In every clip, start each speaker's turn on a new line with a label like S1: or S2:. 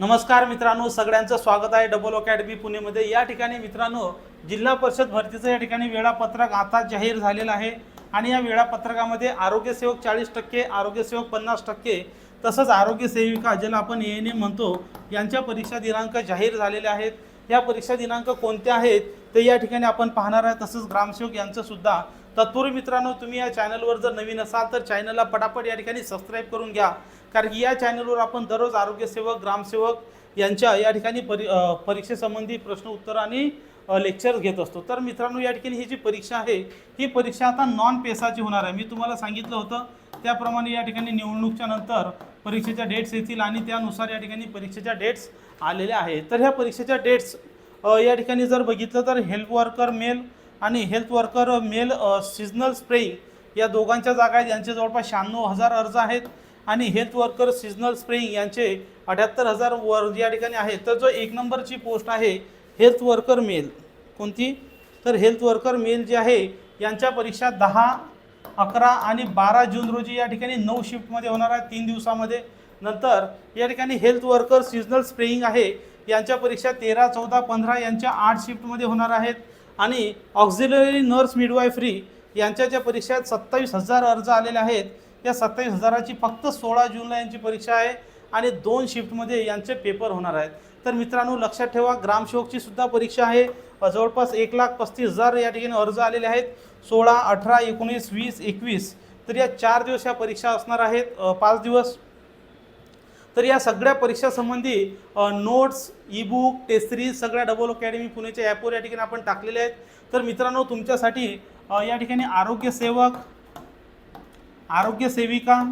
S1: नमस्कार मित्रांनो सगळ्यांचं स्वागत आहे डबल अकॅडमी पुणेमध्ये. या ठिकाणी मित्रांनो जिल्हा परिषद भरतीचं या ठिकाणी वेळापत्रक आता जाहीर झालेलं आहे. आणि या वेळापत्रकामध्ये आरोग्यसेवक चाळीस टक्के आरोग्यसेवक पन्नास टक्के तसंच आरोग्य सेविका ज्याला आपण ए एन एम म्हणतो यांच्या परीक्षा दिनांक जाहीर झालेले आहेत. या परीक्षा दिनांक कोणत्या आहेत ते या ठिकाणी आपण पाहणार आहे. तसंच ग्रामसेवक यांचंसुद्धा तत्पूर्वी मित्रांनो तुम्ही या चॅनलवर जर नवीन असाल तर चॅनलला पटापट या ठिकाणी सबस्क्राईब करून घ्या. कारण की या चॅनलवर आपण दररोज आरोग्यसेवक ग्रामसेवक यांच्या या ठिकाणी परी परीक्षेसंबंधी प्रश्न उत्तर आणि लेक्चर घेत असतो. तर मित्रांनो या ठिकाणी ही जी परीक्षा आहे ही परीक्षा आता नॉन पेसाची होणार आहे. मी तुम्हाला सांगितलं होतं त्याप्रमाणे या ठिकाणी निवडणूकच्या नंतर परीक्षेच्या डेट्स येतील आणि त्यानुसार या ठिकाणी परीक्षेच्या डेट्स आलेल्या आहेत. तर ह्या परीक्षेच्या डेट्स या ठिकाणी जर बघितलं तर हेल्प वर्कर मेल आणि health worker male seasonal spraying या दोघांच्या जागा आहेत. यांचे जवळपास शहाण्णव हजार अर्ज आहेत. आणि हेल्थ वर्कर सिजनल स्प्रेइंग यांचे अठ्याहत्तर हजार वर या ठिकाणी आहेत तर जो एक नंबरची पोस्ट आहे हेल्थ वर्कर मेल कोणती? तर हेल्थ वर्कर मेल जे आहे यांच्या परीक्षा दहा अकरा आणि बारा जून रोजी या ठिकाणी नऊ शिफ्टमध्ये होणार आहे तीन दिवसामध्ये. नंतर या ठिकाणी हेल्थ वर्कर सिजनल स्प्रेईंग आहे. यांच्या परीक्षा तेरा चौदा पंधरा यांच्या आठ शिफ्टमध्ये होणार आहेत. आणि ऑक्झिलरी नर्स मिडवायफ्री यांच्या ज्या परीक्षा आहेत सत्तावीस हजार अर्ज आलेले आहेत. या सत्तावीस हजाराची फक्त सोळा जूनला यांची परीक्षा आहे आणि दोन शिफ्टमध्ये यांचे पेपर होणार आहेत. तर मित्रांनो लक्षात ठेवा ग्रामसेवकची सुद्धा परीक्षा आहे. जवळपास एक लाख पस्तीस हजार या ठिकाणी अर्ज आलेले आहेत. सोळा अठरा एकोणीस वीस एकवीस तर या चार दिवस या परीक्षा असणार आहेत. पाच दिवस तर या सगळ्या परीक्षासंबंधी notes e book test series सगळ्या डबल अकॅडमी पुणेच्या ॲपवर या ठिकाणी आपण टाकलेले आहेत. तर मित्रांनो तुमच्यासाठी या ठिकाणी आरोग्यसेवक आरोग्यसेविका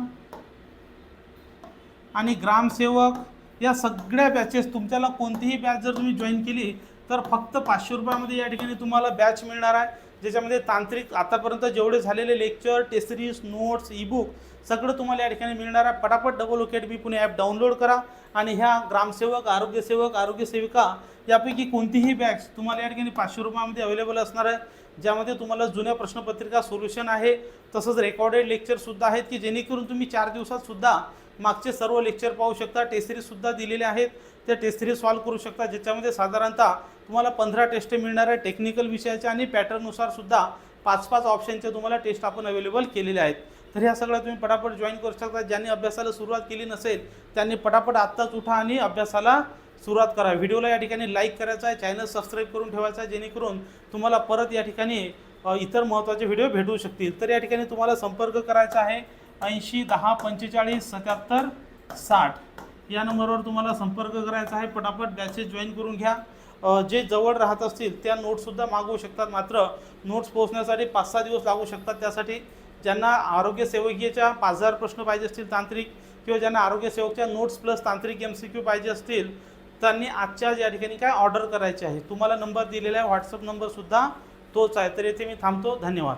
S1: आणि ग्रामसेवक या सगळ्या बॅचेस तुमच्याला कोणतीही बॅच जर तुम्ही जॉईन केली तर फक्त पाचशे रुपयामध्ये या ठिकाणी तुम्हाला बॅच मिळणार आहे. ज्याच्यामध्ये तांत्रिक आतापर्यंत जेवढे झालेले लेक्चर टेसरीज नोट्स ईबुक सगळं तुम्हाला या ठिकाणी मिळणार आहे. पटापट double academy Pune app download करा आणि ह्या ग्रामसेवक आरोग्यसेवक आरोग्यसेविका यापैकी कोणतीही बॅग्स तुम्हाला या ठिकाणी पाचशे रुपयामध्ये अवेलेबल असणार आहे. ज्यामध्ये तुम्हाला जुन्या प्रश्नपत्रिका सोल्युशन आहे. तसंच रेकॉर्डेड लेक्चरसुद्धा आहेत की जेणेकरून तुम्ही चार दिवसातसुद्धा मागचे सर्व लेक्चर पाहू शकता. टेस्ट सिरीजसुद्धा दिलेले आहेत. त्या टेस्ट सिरीज सॉल्व करू शकता. ज्याच्यामध्ये साधारणतः तुम्हाला पंधरा टेस्ट मिळणार आहे. टेक्निकल विषयाच्या आणि पॅटर्ननुसारसुद्धा पाच पाच ऑप्शनचे तुम्हाला टेस्ट आपण अवेलेबल केलेले आहेत. तर ह्या सगळ्या तुम्ही पटापट जॉईन करू शकता. ज्यांनी अभ्यासाला सुरुवात केली नसेल त्यांनी पटापट आत्ताच उठा आणि अभ्यासाला सुरुवात करा. व्हिडिओला या ठिकाणी लाईक करायचा आहे चॅनल सबस्क्राईब करून ठेवायचा आहे जेणेकरून तुम्हाला परत या ठिकाणी इतर महत्त्वाचे व्हिडिओ भेटू शकतील. तर या ठिकाणी तुम्हाला संपर्क करायचा आहे ऐंशी दहा पंचेचाळीस सत्याहत्तर साठ. या नंबरवर तुम्हाला संपर्क करायचा आहे पटापट बॅचेस जॉईन करून घ्या. जे जवळ राहत असतील त्या नोट्ससुद्धा मागवू शकतात. मात्र नोट्स पोहोचण्यासाठी पाच सहा दिवस लागू शकतात. त्यासाठी ज्यांना आरोग्य सेवकीयच्या पाच हजार प्रश्न पाहिजे असतील तांत्रिक किंवा ज्यांना आरोग्य सेवकच्या नोट्स प्लस तांत्रिक एम सी क्यू पाहिजे असतील त्यांनी आजच्या या ठिकाणी काय ऑर्डर करायची आहे तुम्हाला नंबर दिलेला आहे व्हॉट्सअप नंबरसुद्धा तोच आहे. तर येथे मी थांबतो. धन्यवाद.